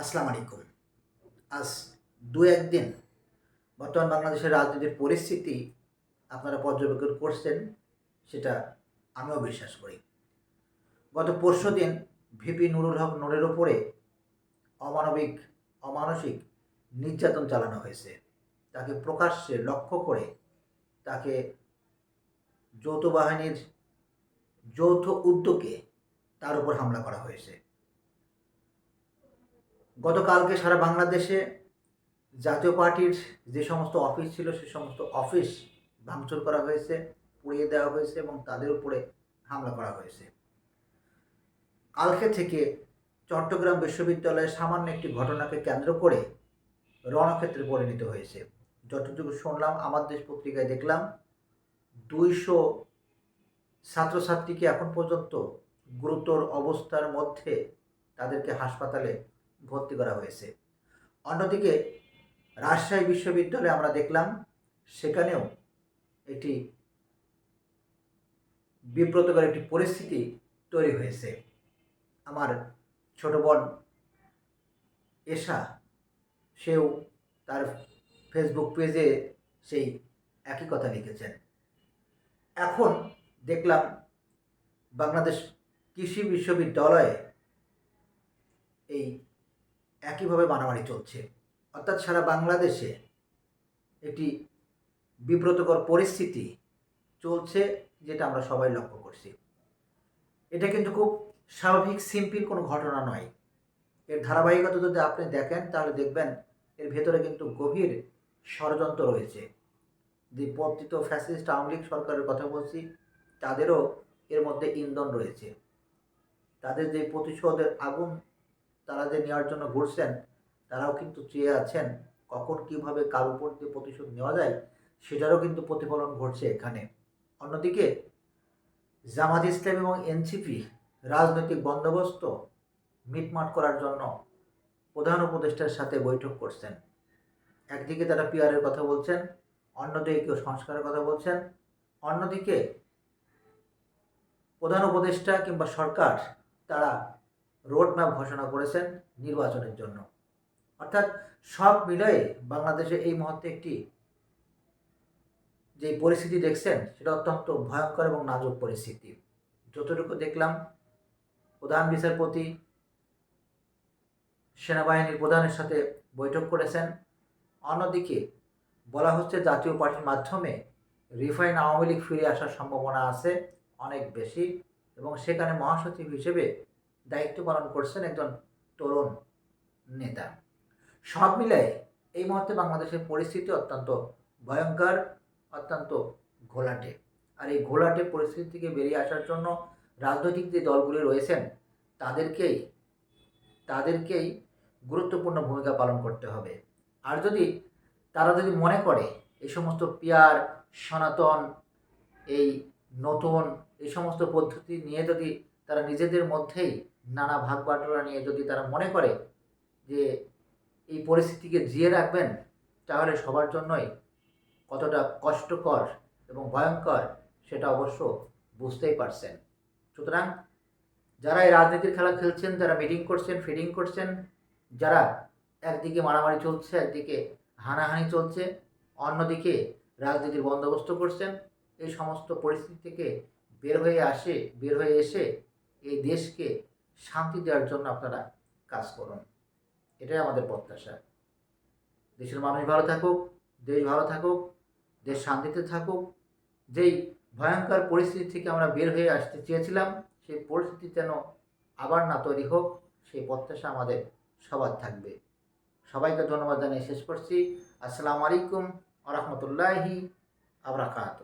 আসসালামু আলাইকুম। আজ দু একদিন বর্তমান বাংলাদেশের রাজনীতির পরিস্থিতি আপনারা পর্যবেক্ষণ করছেন, সেটা আমিও বিশ্বাস করি। গত পরশু দিন ভিপি নুরুল হক নুরের ওপরে অমানবিক, অমানসিক নির্যাতন চালানো হয়েছে। তাকে প্রকাশ্যে লক্ষ্য করে তাকে যৌথ বাহিনীর যৌথ উদ্যোগে তার উপর হামলা করা হয়েছে। গতকালকে সারা বাংলাদেশে জাতীয় পার্টির যে সমস্ত অফিস ছিল, সে সমস্ত অফিস ভাঙচুর করা হয়েছে, পুড়িয়ে দেওয়া হয়েছে এবং তাদের উপরে হামলা করা হয়েছে। কালকে থেকে চট্টগ্রাম বিশ্ববিদ্যালয়ের সামান্য একটি ঘটনাকে কেন্দ্র করে রণক্ষেত্রে পরিণত হয়েছে। যতটুকু শুনলাম, আমার দেশ পত্রিকায় দেখলাম, দুইশো ছাত্রছাত্রীকে এখন পর্যন্ত গুরুতর অবস্থার মধ্যে তাদেরকে হাসপাতালে ভর্তি করা হয়েছে। অন্যদিকে রাজশাহী বিশ্ববিদ্যালয়ে আমরা দেখলাম সেখানেও একটি বিব্রতকর একটি পরিস্থিতি তৈরি হয়েছে। আমার ছোট বোন এশা, সেও তার ফেসবুক পেজে সেই একই কথা লিখেছেন। এখন দেখলাম বাংলাদেশ কৃষি বিশ্ববিদ্যালয়ে এই একইভাবে মারামারি চলছে। অর্থাৎ সারা বাংলাদেশে একটি বিব্রতকর পরিস্থিতি চলছে যেটা আমরা সবাই লক্ষ্য করছি। এটা কিন্তু খুব স্বাভাবিক, সিম্পল কোনো ঘটনা নয়। এর ধারাবাহিকতা যদি আপনি দেখেন, তাহলে দেখবেন এর ভেতরে কিন্তু গভীর ষড়যন্ত্র রয়েছে। যে পতিত ফ্যাসিস্ট আওয়ামী লীগ সরকারের কথা বলছি, তাদেরও এর মধ্যে ইন্ধন রয়েছে। তাদের যে প্রতিশোধের আগুন তারা যে নেওয়ার জন্য ঘুরছেন, তারাও কিন্তু চেয়ে আছেন কখন কীভাবে কার উপর দিয়ে প্রতিশোধ নেওয়া যায়, সেটারও কিন্তু প্রতিফলন ঘটছে এখানে। অন্যদিকে, জামাত ইসলাম এবং এনসিপি রাজনৈতিক বন্দোবস্ত মিটমাট করার জন্য প্রধান উপদেষ্টার সাথে বৈঠক করছেন। একদিকে তারা পিয়ারের কথা বলছেন, অন্যদিকে কেউ সংস্কারের কথা বলছেন, অন্যদিকে প্রধান উপদেষ্টা কিংবা সরকার তারা রোড ম্যাপ ঘোষণা করেছেন নির্বাচনের জন্য। অর্থাৎ সব মিলিয়ে বাংলাদেশে এই মুহূর্তে একটি যে পরিস্থিতি দেখছেন, সেটা অত্যন্ত ভয়ঙ্কর এবং নাজুক পরিস্থিতি। যতটুকু দেখলাম, প্রধান বিচারপতি সেনাবাহিনীর প্রধানের সাথে বৈঠক করেছেন। অন্যদিকে বলা হচ্ছে জাতীয় পার্টির মাধ্যমে রিফাইন আওয়ামী লীগ ফিরে আসার সম্ভাবনা আছে অনেক বেশি এবং সেখানে মহাসচিব হিসেবে দায়িত্ব পালন করছেন একজন তরুণ নেতা। সব মিলে এই মুহূর্তে বাংলাদেশের পরিস্থিতি অত্যন্ত ভয়ঙ্কর, অত্যন্ত ঘোলাটে। আর এই ঘোলাটে পরিস্থিতি থেকে বেরিয়ে আসার জন্য রাজনৈতিক যে দলগুলি রয়েছেন, তাদেরকেই তাদেরকেই গুরুত্বপূর্ণ ভূমিকা পালন করতে হবে। আর যদি তারা যদি মনে করে এই সমস্ত পিয়ার, সনাতন, এই নতুন, এই সমস্ত পদ্ধতি নিয়ে যদি তারা নিজেদের মধ্যেই নানা ভাগ বাটোয়ারা নিয়ে যদি তারা মনে করে যে এই পরিস্থিতিকে জিয়ে রাখবেন, তাহলে সবার জন্যই কতটা কষ্টকর এবং ভয়ঙ্কর সেটা অবশ্য বুঝতেই পারছেন। সুতরাং যারা এই রাজনীতির খেলা খেলছেন, যারা মিটিং করছেন, ফিডিং করছেন, যারা একদিকে মারামারি চলছে, একদিকে হানাহানি চলছে, অন্যদিকে রাজনীতির বন্দোবস্ত করছেন, এই সমস্ত পরিস্থিতি থেকে বের হয়ে আসে, বের হয়ে এসে এই দেশকে শান্তি দেওয়ার জন্য আপনারা কাজ করুন। এটাই আমাদের প্রত্যাশা। দেশের মানুষ ভালো থাকুক, দেশ ভালো থাকুক, দেশ শান্তিতে থাকুক। যেই ভয়ঙ্কর পরিস্থিতি থেকে আমরা বের হয়ে আসতে চেয়েছিলাম, সেই পরিস্থিতি যেন আবার না তৈরি হোক, সেই প্রত্যাশা আমাদের সবার থাকবে। সবাইকে ধন্যবাদ জানিয়ে শেষ করছি। আসসালামু আলাইকুম আ রহমতুল্লাহি আবরাকাত